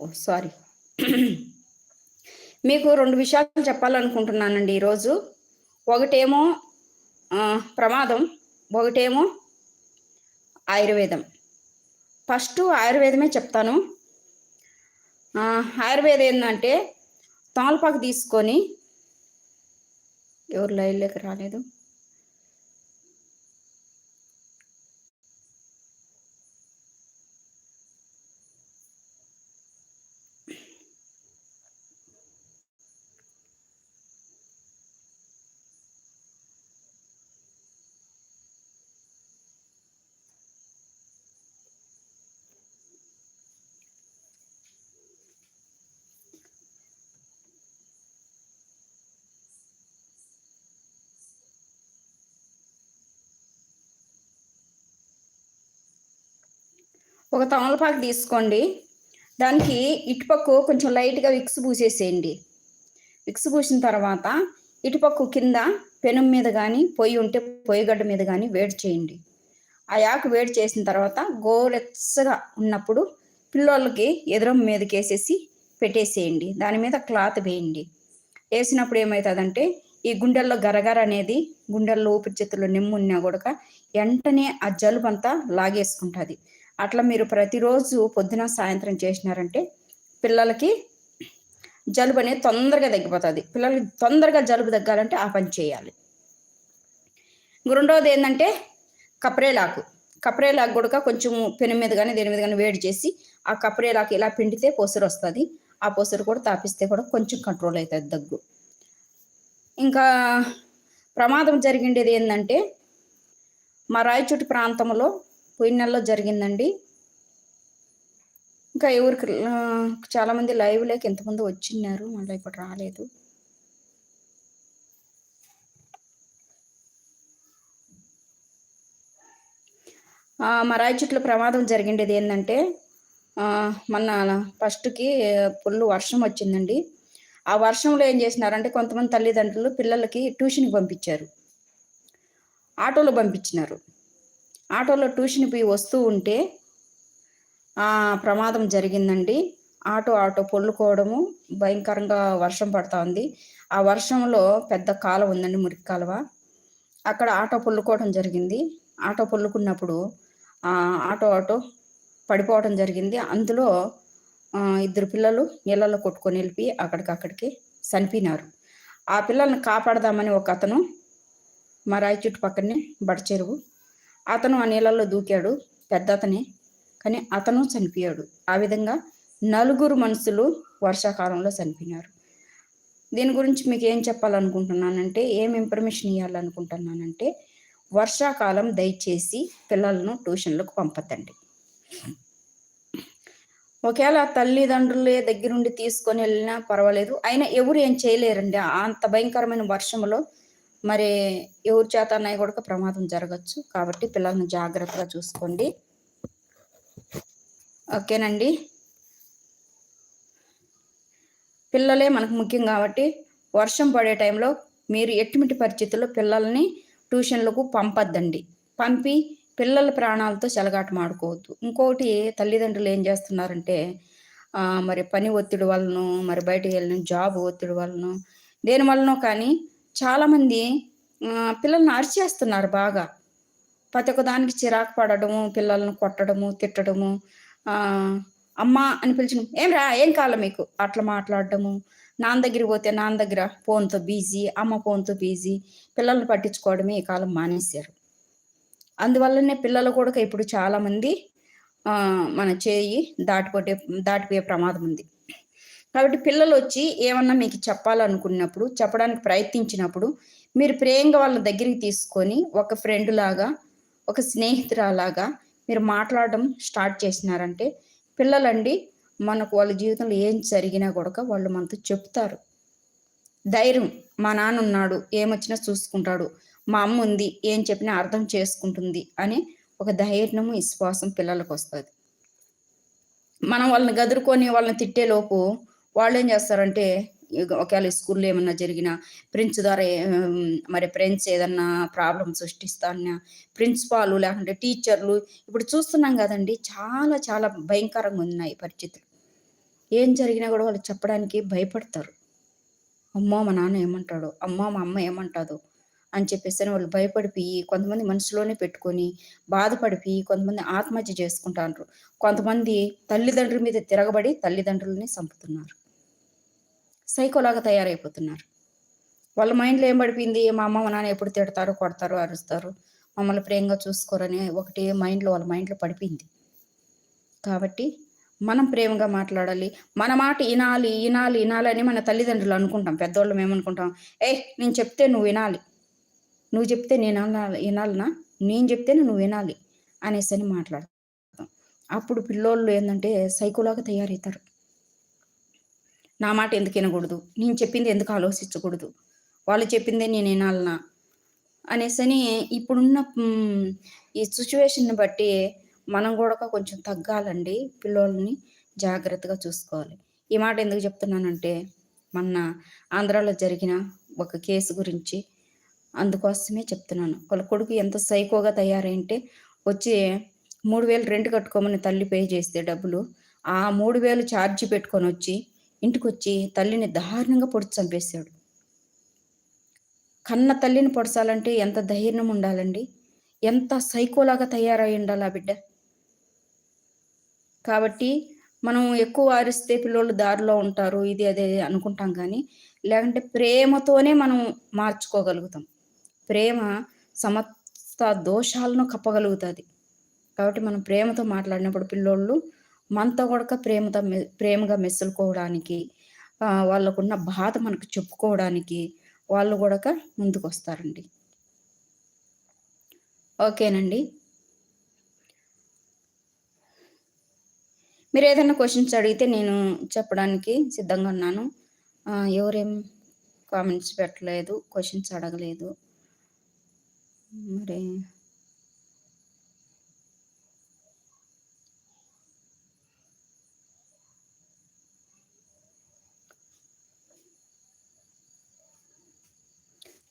ఓ sorry. మీకు రెండు విషయాలు చెప్పాలనుకుంటున్నానండి ఈరోజు. ఒకటేమో ప్రమాదం ఒకటేమో ఆయుర్వేదం. ఫస్ట్ ఆయుర్వేదమే చెప్తాను. ఆయుర్వేదం ఏంటంటే తమలపాకు తీసుకొని ఎవరు లైన్లోకి రాలేదు. ఒక తమలపాకు తీసుకోండి. దానికి ఇటుపక్కు కొంచెం లైట్గా విక్స్ పూసేసేయండి. విక్స్ పూసిన తర్వాత ఇటుపక్కు కింద పెనం మీద కానీ పొయ్యి ఉంటే పొయ్యి గడ్డ మీద కానీ వేడి చేయండి. ఆ యాకు వేడి చేసిన తర్వాత గోరెచ్చగా ఉన్నప్పుడు పిల్లోళ్ళకి ఎదురం మీదకి వేసేసి పెట్టేసేయండి. దాని మీద క్లాత్ వేయండి. వేసినప్పుడు ఏమవుతుందంటే ఈ గుండెల్లో గరగర అనేది గుండెల్లో ఊపిరి నిమ్ము నిమ్మున్నా కూడా వెంటనే ఆ జలుబు అంతా లాగేసుకుంటుంది. అట్లా మీరు ప్రతిరోజు పొద్దున సాయంత్రం చేసినారంటే పిల్లలకి జలుబు అనేది తొందరగా తగ్గిపోతుంది. పిల్లలకి తొందరగా జలుబు తగ్గాలంటే ఆ పని చేయాలి. రెండవది ఏంటంటే కప్రేలాకు. కప్రేలాకు కూడా కొంచెం పెను మీద కానీ దేని మీద కానీ వేడి చేసి ఆ కప్రేలాకు ఇలా పిండితే పొసరు వస్తుంది. ఆ పొసరు కూడా తాపిస్తే కూడా కొంచెం కంట్రోల్ అవుతుంది దగ్గు. ఇంకా ప్రమాదం జరిగిండేది ఏంటంటే మా రాయచోటి ప్రాంతంలో పోయిన నెలలో జరిగిందండి. ఇంకా ఎవరికి చాలామంది లైవ్ లేక ఎంతమంది వచ్చిన్నారు. మళ్ళీ ఇప్పుడు రాలేదు. మరాయి మా ప్రమాదం జరిగిండేది ఏంటంటే మొన్న ఫస్ట్కి ఫుల్ వర్షం వచ్చిందండి. ఆ వర్షంలో ఏం చేసినారంటే కొంతమంది తల్లిదండ్రులు పిల్లలకి ట్యూషన్కి పంపించారు. ఆటోలో పంపించినారు. ఆటోలో ట్యూషన్ పోయి వస్తూ ఉంటే ప్రమాదం జరిగిందండి. ఆటో ఆటో పొల్లుకోవడము భయంకరంగా వర్షం పడతా ఉంది. ఆ వర్షంలో పెద్ద కాలువ ఉందండి మురికి కాలువ. అక్కడ ఆటో పొల్లుకోవడం జరిగింది. ఆటో పొల్లుకున్నప్పుడు ఆటో ఆటో పడిపోవడం జరిగింది. అందులో ఇద్దరు పిల్లలు నీళ్ళలో కొట్టుకొని వెళ్ళి అక్కడికక్కడికి చనిపోయినారు. ఆ పిల్లల్ని కాపాడదామని ఒక అతను మా రాయి చుట్టుపక్కనే బడ చెరువు అతను ఆ నీళ్ళల్లో దూకాడు పెద్ద అతనే కానీ అతను చనిపోయాడు. ఆ విధంగా నలుగురు మనుషులు వర్షాకాలంలో చనిపోయినారు. దీని గురించి మీకు ఏం చెప్పాలనుకుంటున్నానంటే ఏం ఇన్ఫర్మేషన్ ఇవ్వాలనుకుంటున్నానంటే వర్షాకాలం దయచేసి పిల్లలను ట్యూషన్లకు పంపద్దండి. ఒకవేళ తల్లిదండ్రులే దగ్గరుండి తీసుకొని వెళ్ళినా పర్వాలేదు. అయినా ఎవరు ఏం చేయలేరండి. అంత భయంకరమైన వర్షంలో మరి ఎవరి చేత అన్నయ్య కూడా ప్రమాదం జరగచ్చు. కాబట్టి పిల్లల్ని జాగ్రత్తగా చూసుకోండి. ఓకేనండి? పిల్లలే మనకు ముఖ్యం కాబట్టి వర్షం పడే టైంలో మీరు ఎటువంటి పరిస్థితుల్లో పిల్లల్ని ట్యూషన్లకు పంపద్దండి. పంపి పిల్లల ప్రాణాలతో చెలగాట మాడుకోవద్దు. ఇంకొకటి తల్లిదండ్రులు ఏం చేస్తున్నారంటే మరి పని ఒత్తిడి వలన మరి బయటకు వెళ్ళిన జాబ్ ఒత్తిడి వలన దేని వలనో కానీ చాలామంది పిల్లల్ని అరిచేస్తున్నారు బాగా. ప్రతి ఒక్క దానికి చిరాకు పడడము పిల్లలను కొట్టడము తిట్టడము అమ్మ అని పిలిచిన ఏం రా ఏం కావాలి మీకు? అట్లా మాట్లాడడము. నాన్న దగ్గరికి పోతే నాన్న దగ్గర ఫోన్తో బిజీ అమ్మ ఫోన్తో బిజీ పిల్లల్ని పట్టించుకోవడమే ఈ కాలం మానేశారు. అందువల్లనే పిల్లలు కూడా ఇప్పుడు చాలామంది మన చేయి దాటిపోటే దాటిపోయే ప్రమాదం ఉంది. కాబట్టి పిల్లలు వచ్చి ఏమన్నా మీకు చెప్పాలనుకున్నప్పుడు చెప్పడానికి ప్రయత్నించినప్పుడు మీరు ప్రేమగా వాళ్ళ దగ్గరికి తీసుకొని ఒక ఫ్రెండ్ లాగా ఒక స్నేహితురాలాగా మీరు మాట్లాడడం స్టార్ట్ చేసినారంటే పిల్లలండి మనకు వాళ్ళ జీవితంలో ఏం జరిగినా కూడా వాళ్ళు మనతో చెప్తారు. ధైర్యం మా నాన్న ఉన్నాడు ఏమొచ్చినా చూసుకుంటాడు మా అమ్మ ఉంది ఏం చెప్పినా అర్థం చేసుకుంటుంది అని ఒక ధైర్యము విశ్వాసం పిల్లలకు వస్తుంది మనం వాళ్ళని గదురుకొని వాళ్ళని తిట్టేలోపు వాళ్ళు ఏం చేస్తారంటే ఒకవేళ స్కూల్లో ఏమన్నా జరిగినా ప్రిన్స్ ద్వారా మరి ఫ్రెండ్స్ ఏదన్నా ప్రాబ్లం సృష్టిస్తానా ప్రిన్సిపాల్ లేకుంటే టీచర్లు ఇప్పుడు చూస్తున్నాం కదండి చాలా చాలా భయంకరంగా ఉన్నాయి పరిస్థితులు. ఏం జరిగినా కూడా వాళ్ళు చెప్పడానికి భయపడతారు. అమ్మో మా నాన్న ఏమంటాడు అమ్మో మా అమ్మ ఏమంటాదో అని చెప్పేసి వాళ్ళు భయపడిపోయి కొంతమంది మనసులోనే పెట్టుకొని బాధపడిపోయి కొంతమంది ఆత్మహత్య చేసుకుంటారు కొంతమంది తల్లిదండ్రుల మీద తిరగబడి తల్లిదండ్రులని చంపుతున్నారు. సైకోలాగా తయారైపోతున్నారు. వాళ్ళ మైండ్లో ఏం పడిపోయింది? మా అమ్మ మా నాన్న ఎప్పుడు తిడతారు కొడతారు అరుస్తారు. మమ్మల్ని ప్రేమగా చూసుకోరని ఒకటి మైండ్లో వాళ్ళ మైండ్లో పడిపోయింది. కాబట్టి మనం ప్రేమగా మాట్లాడాలి. మన మాట వినాలి వినాలి వినాలి అని మన తల్లిదండ్రులు అనుకుంటాం. పెద్దవాళ్ళు మేమనుకుంటాం ఏ నేను చెప్తే నువ్వు వినాలి. నువ్వు చెప్తే నేను వినాలనా? నేను చెప్తేనే నువ్వు వినాలి. అనేసి అని మాట్లాడతాం. అప్పుడు పిల్లోళ్ళు ఏంటంటే సైకోలాగా తయారవుతారు నా మాట ఎందుకు వినకూడదు? నేను చెప్పింది ఎందుకు ఆలోచించకూడదు? వాళ్ళు చెప్పిందే నేను వినాలనా? అనేసి అని ఇప్పుడున్న ఈ సిచ్యువేషన్ని బట్టి మనం కూడా కొంచెం తగ్గాలండి పిల్లోల్ని జాగ్రత్తగా చూసుకోవాలి. ఈ మాట ఎందుకు చెప్తున్నానంటే మొన్న ఆంధ్రాలో జరిగిన ఒక కేసు గురించి అందుకోసమే చెప్తున్నాను. వాళ్ళ కొడుకు ఎంత సైకోగా తయారైంటే వచ్చి మూడు వేలు రెంట్ కట్టుకోమని తల్లి పే చేస్తే డబ్బులు ఆ మూడు వేలు ఛార్జీ పెట్టుకొని వచ్చి ఇంటికొచ్చి తల్లిని దారుణంగా పొడిచి చంపేశాడు కన్న తల్లిని పొడసాలంటే ఎంత ధైర్యం ఉండాలండి? ఎంత సైకోలాగా తయారై ఉండాలి ఆ బిడ్డ? కాబట్టి మనం ఎక్కువ ఆరిస్తే పిల్లలు దారిలో ఉంటారు ఇది అదే అనుకుంటాం కానీ లేకుంటే ప్రేమతోనే మనం మార్చుకోగలుగుతాం. ప్రేమ సమస్త దోషాలను కప్పగలుగుతుంది. కాబట్టి మనం ప్రేమతో మాట్లాడినప్పుడు పిల్లోళ్ళు మనతో కూడా ప్రేమతో ప్రేమగా మెసులుకోవడానికి వాళ్ళకున్న బాధ మనకు చెప్పుకోవడానికి వాళ్ళు కూడా ముందుకు వస్తారండి ఓకేనండి. మీరు ఏదైనా క్వశ్చన్స్ అడిగితే నేను చెప్పడానికి సిద్ధంగా ఉన్నాను. ఎవరేం కామెంట్స్ పెట్టలేదు క్వశ్చన్స్ అడగలేదు. మరి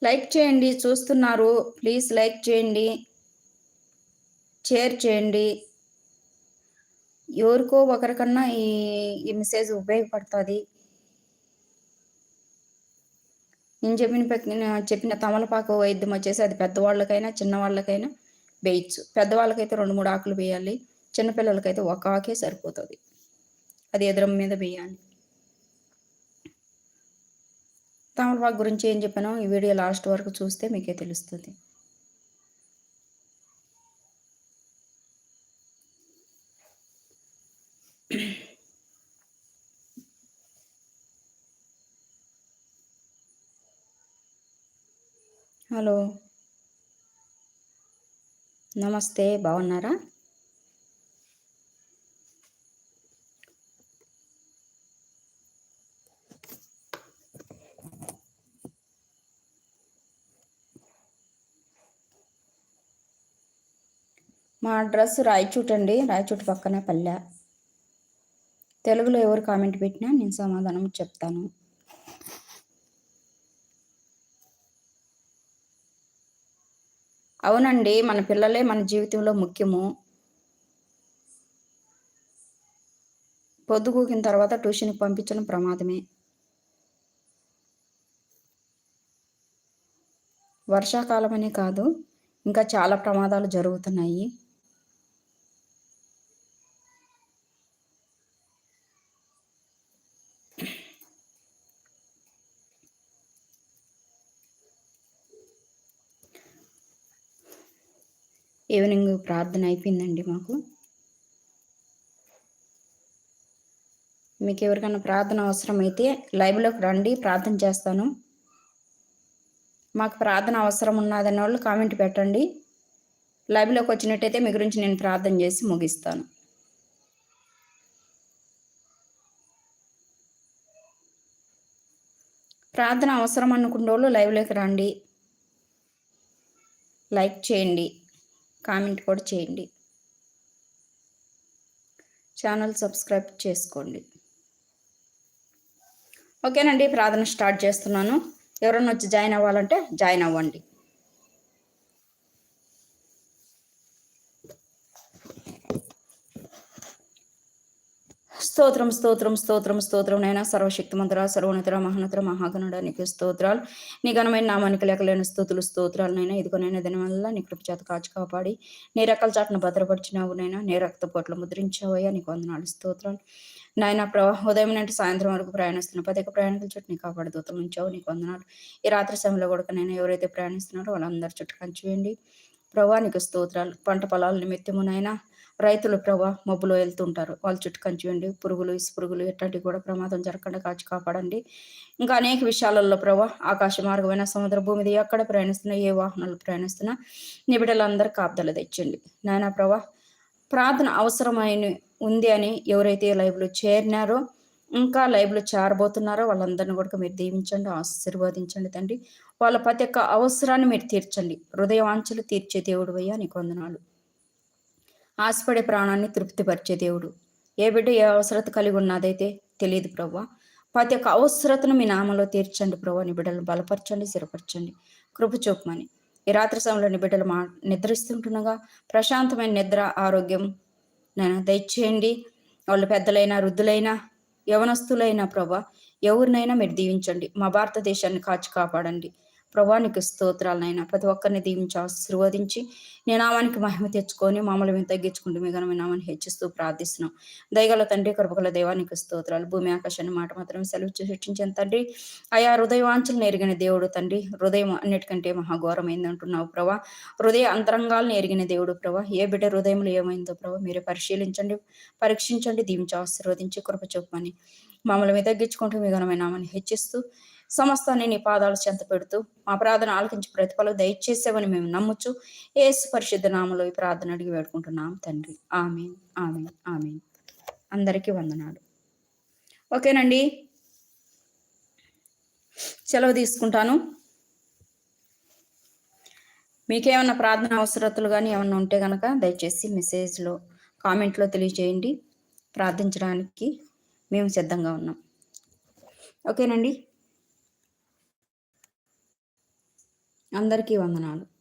లైక్ చేయండి చూస్తున్నారు. ప్లీజ్ లైక్ చేయండి షేర్ చేయండి. ఎవరికో ఒకరికన్నా ఈ ఈ మెసేజ్ ఉపయోగపడుతుంది. నేను చెప్పిన చెప్పిన తమలపాకు వైద్యం వచ్చేసి అది పెద్దవాళ్ళకైనా చిన్నవాళ్ళకైనా వేయచ్చు. పెద్దవాళ్ళకైతే రెండు మూడు ఆకులు వేయాలి చిన్నపిల్లలకైతే ఒక ఆకే సరిపోతుంది. అది ఎదురం మీద వేయాలి. తమలపాకు గురించి ఏం చెప్పానో ఈ వీడియో లాస్ట్ వరకు చూస్తే మీకే తెలుస్తుంది. హలో. నమస్తే బాగున్నారా? మా అడ్రస్ రాయచూట్ అండి. రాయచూట్ పక్కనే పల్లె. తెలుగులో ఎవరు కామెంట్ పెట్టినా నేను సమాధానం చెప్తాను. అవునండి మన పిల్లలే మన జీవితంలో ముఖ్యము. పొద్దుగూకిన తర్వాత ట్యూషన్కి పంపించడం ప్రమాదమే. వర్షాకాలం అనే కాదు ఇంకా చాలా ప్రమాదాలు జరుగుతున్నాయి. ఈవినింగ్ ప్రార్థన అయిపోయిందండి మాకు. మీకు ఎవరికైనా ప్రార్థన అవసరమైతే లైవ్లోకి రండి ప్రార్థన చేస్తాను. మాకు ప్రార్థన అవసరం ఉన్నదన్న వాళ్ళు కామెంట్ పెట్టండి. లైవ్లోకి వచ్చినట్టయితే మీ గురించి నేను ప్రార్థన చేసి ముగిస్తాను. ప్రార్థన అవసరం అనుకున్న వాళ్ళు లైవ్లోకి రండి. లైక్ చేయండి. కామెంట్ కూడా చేయండి. ఛానల్ సబ్స్క్రైబ్ చేసుకోండి. ఓకేనండి ప్రార్థన స్టార్ట్ చేస్తున్నాను. ఎవరన్నా వచ్చి జాయిన్ అవ్వాలంటే జాయిన్ అవ్వండి. స్తోత్రం స్తోత్రం స్తోత్రం స్తోత్రం. నైనా సర్వశక్తిమంతుర సర్వోన్నతుర మహానతుర మహాగణుడ నీకు స్తోత్రాలు. నీ ఘనమైన నామానికి లేకలేని స్తోతులు స్తోత్రాలు నైనా. ఇదిగోనైనా దీని వల్ల నీ కృప చేత కాచి కాపాడి నీ రకాల చాటును భద్రపరిచినావు నైనా. నీ రక్త పొట్లు ముద్రించావయ్యా. నీకు వందనాలు స్తోత్రాలు. నాయన ప్రవాహ ఉదయం నుండి సాయంత్రం వరకు ప్రయాణిస్తున్న పదిక ప్రయాణికుల చుట్టూ నీ కాపాడు దూతలు ఉంచావు. నీకు వందనాలు. ఈ రాత్రి సమయంలో కూడా నేను ఎవరైతే ప్రయాణిస్తున్నారో వాళ్ళందరి చుట్టూ కంచివేయండి ప్రభా నీకు స్తోత్రాలు. పంట పొలాల నిమిత్తమునైనా రైతులు ప్రభా మబ్బులో వెళ్తుంటారు. వాళ్ళ చుట్టూ కంచివండి పురుగులు ఇసు పురుగులు ఎట్లాంటివి కూడా ప్రమాదం జరగకుండా కాచి కాపాడండి. ఇంకా అనేక విషయాలలో ప్రభా ఆకాశ మార్గమైన సముద్ర భూమిది ఎక్కడ ప్రయాణిస్తున్నా ఏ వాహనాలు ప్రయాణిస్తున్నా నీ బిడ్డలందరూ కాపుదల తెచ్చండి నాయన ప్రభా ప్రార్థన అవసరమైన ఉంది అని ఎవరైతే లైవ్లో చేరినారో ఇంకా లైవ్లో చేరబోతున్నారో వాళ్ళందరినీ కూడా మీరు దీవించండి ఆశీర్వదించండి తండ్రి. వాళ్ళ ప్రతి ఒక్క అవసరాన్ని మీరు తీర్చండి. హృదయవాంఛలు తీర్చే దేవుడు అయ్యా నీకు వందనాలు. ఆశపడే ప్రాణాన్ని తృప్తిపరిచే దేవుడు. ఏ బిడ్డ ఏ అవసరత కలిగి ఉన్నదైతే తెలియదు ప్రభా ప్రతి ఒక్క అవసరతను మీ నామంలో తీర్చండి ప్రభా నీ బిడ్డలను బలపరచండి స్థిరపరచండి. కృప చూపమని. ఈ రాత్రి సమయంలో నీ బిడ్డలు మా నిద్రిస్తుంటుండగా ప్రశాంతమైన నిద్ర ఆరోగ్యం నేను దయచేయండి. వాళ్ళు పెద్దలైనా వృద్ధులైనా యవనస్తులైనా ప్రభా ఎవరినైనా మీరు దీవించండి. మా భారతదేశాన్ని కాచి కాపాడండి. ప్రభానికి స్తోత్రాలనైనా ప్రతి ఒక్కరిని దీవించి ఆశీర్వదించి నీ నామానికి మహిమ తెచ్చుకొని మామూలు మేము తగ్గించుకుంటూ మీ ఘనమైన నామాన్ని హెచ్చిస్తూ ప్రార్థిస్తున్నాం. దయగల తండ్రి కృపగల దేవానికి స్తోత్రాలు. భూమి ఆకాశాన్ని మాట మాత్రం సెలవు సృష్టించిన తండ్రి. ఆయా హృదయవాంఛలు నెరిగిన దేవుడు తండ్రి. హృదయం అన్నిటికంటే మహాఘోరమైంది అంటున్నావు ప్రభా. హృదయ అంతరంగాలను ఎరిగిన దేవుడు ప్రభా. ఏ బిడ్డ హృదయంలో ఏమైందో ప్రభా మీరు పరిశీలించండి పరీక్షించండి దీవించి ఆశీర్వదించి కృప చూపమని మమ్మల్ని మీద తగ్గించుకుంటూ మీ ఘనమైన హెచ్చిస్తూ సమస్తాన్ని నీ పాదాలు చెంత పెడుతూ మా ప్రార్థన ఆలకించి ప్రతిఫలం దయచేసేవని మేము నమ్ముచు ఏసు పరిశుద్ధ నామలో ఈ ప్రార్థన అడిగి వేడుకుంటున్నాం తండ్రి. ఆమె ఆమె ఆమెన్. అందరికీ వందనాలు. ఓకేనండి. సెలవు తీసుకుంటాను. మీకేమన్నా ప్రార్థన అవసరతలు కానీ ఏమన్నా ఉంటే కనుక దయచేసి మెసేజ్లో కామెంట్లో తెలియజేయండి. ప్రార్థించడానికి మేము సిద్ధంగా ఉన్నాం. ఓకేనండి? అందరికీ వందనాలు.